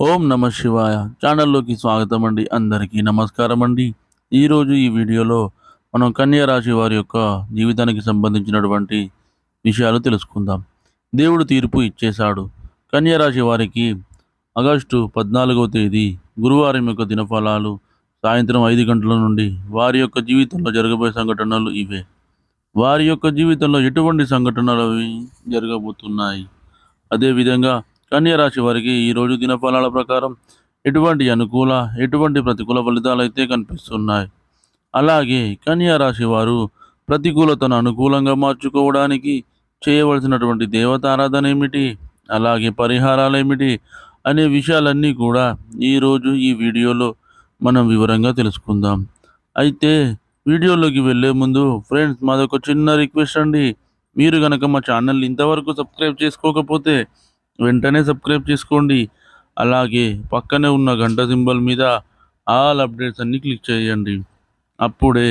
ఓం నమ శివాయ. ఛానల్లోకి స్వాగతం అండి. అందరికీ నమస్కారం అండి. ఈరోజు ఈ వీడియోలో మనం కన్యా రాశి వారి యొక్క జీవితానికి సంబంధించినటువంటి విషయాలు తెలుసుకుందాం. దేవుడు తీర్పు ఇచ్చేశాడు. కన్యా రాశి వారికి ఆగస్టు పద్నాలుగవ తేదీ గురువారం యొక్క దినఫలాలు సాయంత్రం ఐదు గంటల నుండి వారి యొక్క జీవితంలో జరగబోయే సంఘటనలు ఇవే. వారి యొక్క జీవితంలో ఎటువంటి సంఘటనలు అవి జరగబోతున్నాయి? అదేవిధంగా కన్యరాశి వారికి ఈరోజు దినఫలాల ప్రకారం ఎటువంటి అనుకూల ఎటువంటి ప్రతికూల ఫలితాలు అయితే కనిపిస్తున్నాయి. అలాగే కన్యా రాశి వారు ప్రతికూలతను అనుకూలంగా మార్చుకోవడానికి చేయవలసినటువంటి దేవతారాధన ఏమిటి అలాగే పరిహారాలు ఏమిటి అనే విషయాలన్నీ కూడా ఈరోజు ఈ వీడియోలో మనం వివరంగా తెలుసుకుందాం. అయితే వీడియోలోకి వెళ్ళే ముందు ఫ్రెండ్స్ మాదొక చిన్న రిక్వెస్ట్ అండి. మీరు కనుక మా ఛానల్ ఇంతవరకు సబ్స్క్రైబ్ చేసుకోకపోతే వెంటనే సబ్స్క్రైబ్ చేసుకోండి. అలాగే పక్కనే ఉన్న గంట సింబల్ మీద ఆల్ అప్డేట్స్ అన్నీ క్లిక్ చేయండి. అప్పుడే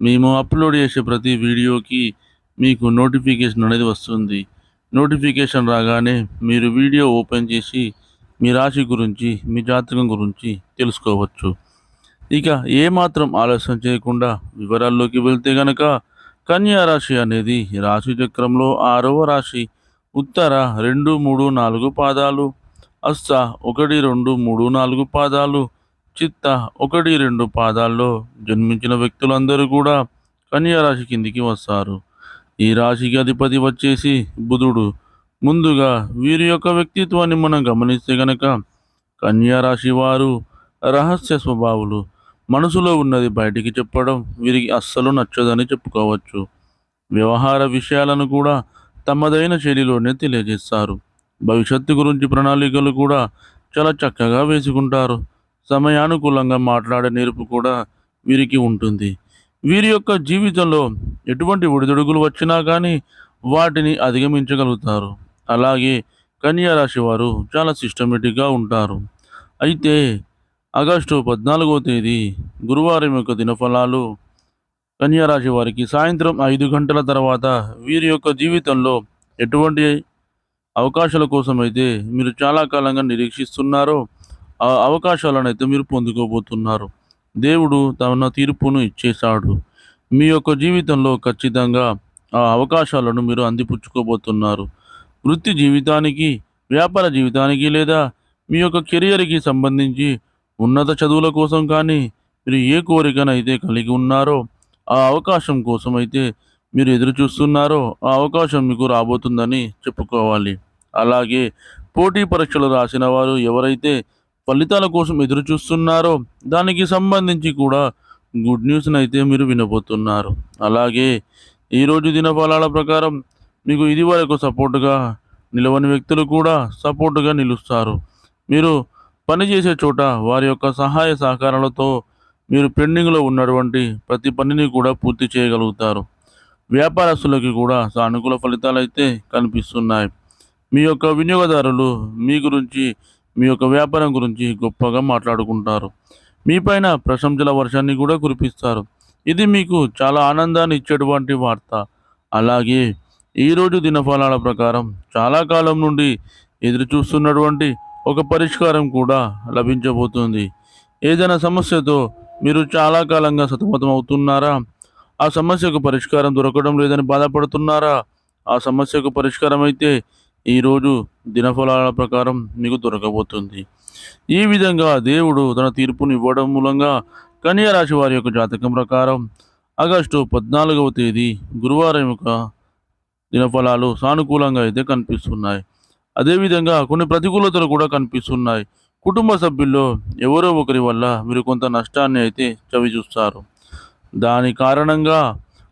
మేము అప్లోడ్ చేసే ప్రతి వీడియోకి మీకు నోటిఫికేషన్ అనేది వస్తుంది. నోటిఫికేషన్ రాగానే మీరు వీడియో ఓపెన్ చేసి మీ రాశి గురించి మీ జాతకం గురించి తెలుసుకోవచ్చు. ఇక ఏమాత్రం ఆలస్యం చేయకుండా వివరాల్లోకి వెళ్తే గనక కన్యా రాశి అనేది రాశి చక్రంలో ఆరవ రాశి ఉత్తర రెండు మూడు నాలుగు పాదాలు అస్స ఒకటి రెండు మూడు నాలుగు పాదాలు చిత్త ఒకటి రెండు పాదాల్లో జన్మించిన వ్యక్తులందరూ కూడా కన్యా రాశి కిందికి వస్తారు. ఈ రాశికి అధిపతి వచ్చేసి బుధుడు. ముందుగా వీరి యొక్క వ్యక్తిత్వాన్ని మనం గమనిస్తే గనక కన్యా రాశి వారు రహస్య స్వభావులు మనసులో ఉన్నది బయటికి చెప్పడం వీరికి అస్సలు నచ్చదని చెప్పుకోవచ్చు. వ్యవహార విషయాలను కూడా తమదైన శైలిలోనే తెలియజేస్తారు. భవిష్యత్తు గురించి ప్రణాళికలు కూడా చాలా చక్కగా వేసుకుంటారు. సమయానుకూలంగా మాట్లాడే నేర్పు కూడా వీరికి ఉంటుంది. వీరి యొక్క జీవితంలో ఎటువంటి ఒడిదుడుకులు వచ్చినా కానీ వాటిని అధిగమించగలుగుతారు. అలాగే కన్యా రాశి వారు చాలా సిస్టమేటిక్గా ఉంటారు. అయితే ఆగస్టు పద్నాలుగో తేదీ గురువారం యొక్క దినఫలాలు కన్యారాశి వారికి సాయంత్రం ఐదు గంటల తర్వాత వీరి యొక్క జీవితంలో ఎటువంటి అవకాశాల కోసం అయితే మీరు చాలా కాలంగా నిరీక్షిస్తున్నారో ఆ అవకాశాలను అయితే మీరు పొందుకోబోతున్నారు. దేవుడు తన తీర్పును ఇచ్చేశాడు. మీ యొక్క జీవితంలో ఖచ్చితంగా ఆ అవకాశాలను మీరు అందిపుచ్చుకోబోతున్నారు. వృత్తి జీవితానికి వ్యాపార జీవితానికి లేదా మీ యొక్క కెరియర్కి సంబంధించి ఉన్నత చదువుల కోసం కానీ మీరు ఏ కోరికనైతే కలిగి ఉన్నారో ఆ అవకాశం కోసం అయితే మీరు ఎదురు చూస్తున్నారో. ఆ అవకాశం మీకు రాబోతుందని చెప్పుకోవాలి. అలాగే పోటీ పరీక్షలు రాసిన వారు ఎవరైతే ఫలితాల కోసం ఎదురు చూస్తున్నారో దానికి సంబంధించి కూడా గుడ్ న్యూస్ని అయితే మీరు వినబోతున్నారు. అలాగే ఈరోజు దినఫలాల ప్రకారం మీకు ఇది వరకు సపోర్టుగా నిలవని వ్యక్తులు కూడా సపోర్టుగా నిలుస్తారు. మీరు పనిచేసే చోట వారి యొక్క సహాయ సహకారాలతో మీరు పెండింగ్లో ఉన్నటువంటి ప్రతి పనిని కూడా పూర్తి చేయగలుగుతారు. వ్యాపారస్తులకి కూడా సానుకూల ఫలితాలు అయితే కనిపిస్తున్నాయి. మీ యొక్క వినియోగదారులు మీ గురించి మీ యొక్క వ్యాపారం గురించి గొప్పగా మాట్లాడుకుంటారు. మీపైన ప్రశంసల వర్షాన్ని కూడా కురిపిస్తారు. ఇది మీకు చాలా ఆనందాన్ని ఇచ్చేటువంటి వార్త. అలాగే ఈరోజు దినఫలాల ప్రకారం చాలా కాలం నుండి ఎదురు చూస్తున్నటువంటి ఒక పరిష్కారం కూడా లభించబోతుంది. ఏదైనా సమస్యతో మీరు చాలా కాలంగా సతమతం అవుతున్నారా ఆ సమస్యకు పరిష్కారం దొరకడం లేదని బాధపడుతున్నారా? ఆ సమస్యకు పరిష్కారం అయితే ఈరోజు దినఫలాల ప్రకారం మీకు దొరకబోతుంది. ఈ విధంగా దేవుడు తన తీర్పును ఇవ్వడం మూలంగా కన్యా రాశి వారి యొక్క జాతకం ప్రకారం ఆగస్టు పద్నాలుగవ తేదీ గురువారం యొక్క దినఫలాలు సానుకూలంగా అయితే కనిపిస్తున్నాయి. అదేవిధంగా కొన్ని ప్రతికూలతలు కూడా కనిపిస్తున్నాయి. కుటుంబ సభ్యుల్లో ఎవరో ఒకరి వల్ల మీరు కొంత నష్టాన్ని అయితే చవి చూస్తారు దాని కారణంగా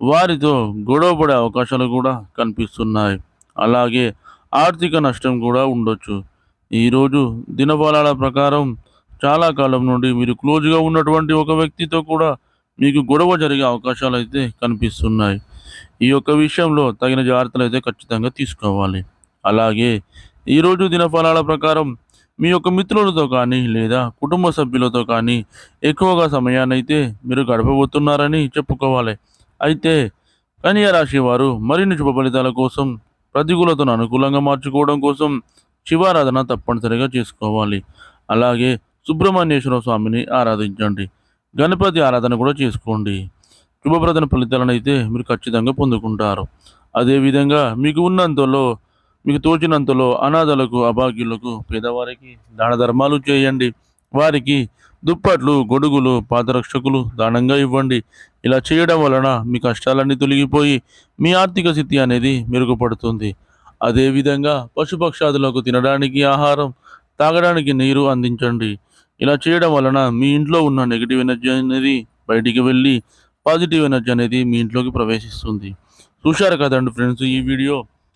వారితో గొడవపడే అవకాశాలు కూడా కనిపిస్తున్నాయి. అలాగే ఆర్థిక నష్టం కూడా ఉండొచ్చు. ఈరోజు దినఫలాల ప్రకారం చాలా కాలం నుండి మీరు క్లోజ్గా ఉన్నటువంటి ఒక వ్యక్తితో కూడా మీకు గొడవ జరిగే అవకాశాలు అయితే కనిపిస్తున్నాయి. ఈ యొక్క విషయంలో తగిన జాగ్రత్తలు అయితే ఖచ్చితంగా తీసుకోవాలి. అలాగే ఈరోజు దినఫలాల ప్రకారం మీ యొక్క మిత్రులతో కానీ లేదా కుటుంబ సభ్యులతో కానీ ఎక్కువగా సమయాన్నైతే మీరు గడపబోతున్నారని చెప్పుకోవాలి. అయితే కన్యా రాశి వారు మరిన్ని శుభ ఫలితాల కోసం ప్రతికూలతను అనుకూలంగా మార్చుకోవడం కోసం శివారాధన తప్పనిసరిగా చేసుకోవాలి. అలాగే సుబ్రహ్మణ్యేశ్వర స్వామిని ఆరాధించండి. గణపతి ఆరాధన కూడా చేసుకోండి. శుభప్రదన ఫలితాలను అయితే మీరు ఖచ్చితంగా పొందుకుంటారు. అదేవిధంగా మీకు ఉన్నంతలో మీకు తోచినంతలో అనాథలకు అభాగ్యులకు పేదవారికి దాన ధర్మాలు చేయండి. వారికి దుప్పట్లు గొడుగులు పాదరక్షకులు దానంగా ఇవ్వండి. ఇలా చేయడం వలన మీ కష్టాలన్నీ తొలగిపోయి మీ ఆర్థిక స్థితి అనేది మెరుగుపడుతుంది. అదేవిధంగా పశుపక్షాదులకు తినడానికి ఆహారం తాగడానికి నీరు అందించండి. ఇలా చేయడం వలన మీ ఇంట్లో ఉన్న నెగిటివ్ ఎనర్జీ అనేది బయటికి వెళ్ళి పాజిటివ్ ఎనర్జీ అనేది మీ ఇంట్లోకి ప్రవేశిస్తుంది. చూశారు కదండి ఫ్రెండ్స్ ఈ వీడియో?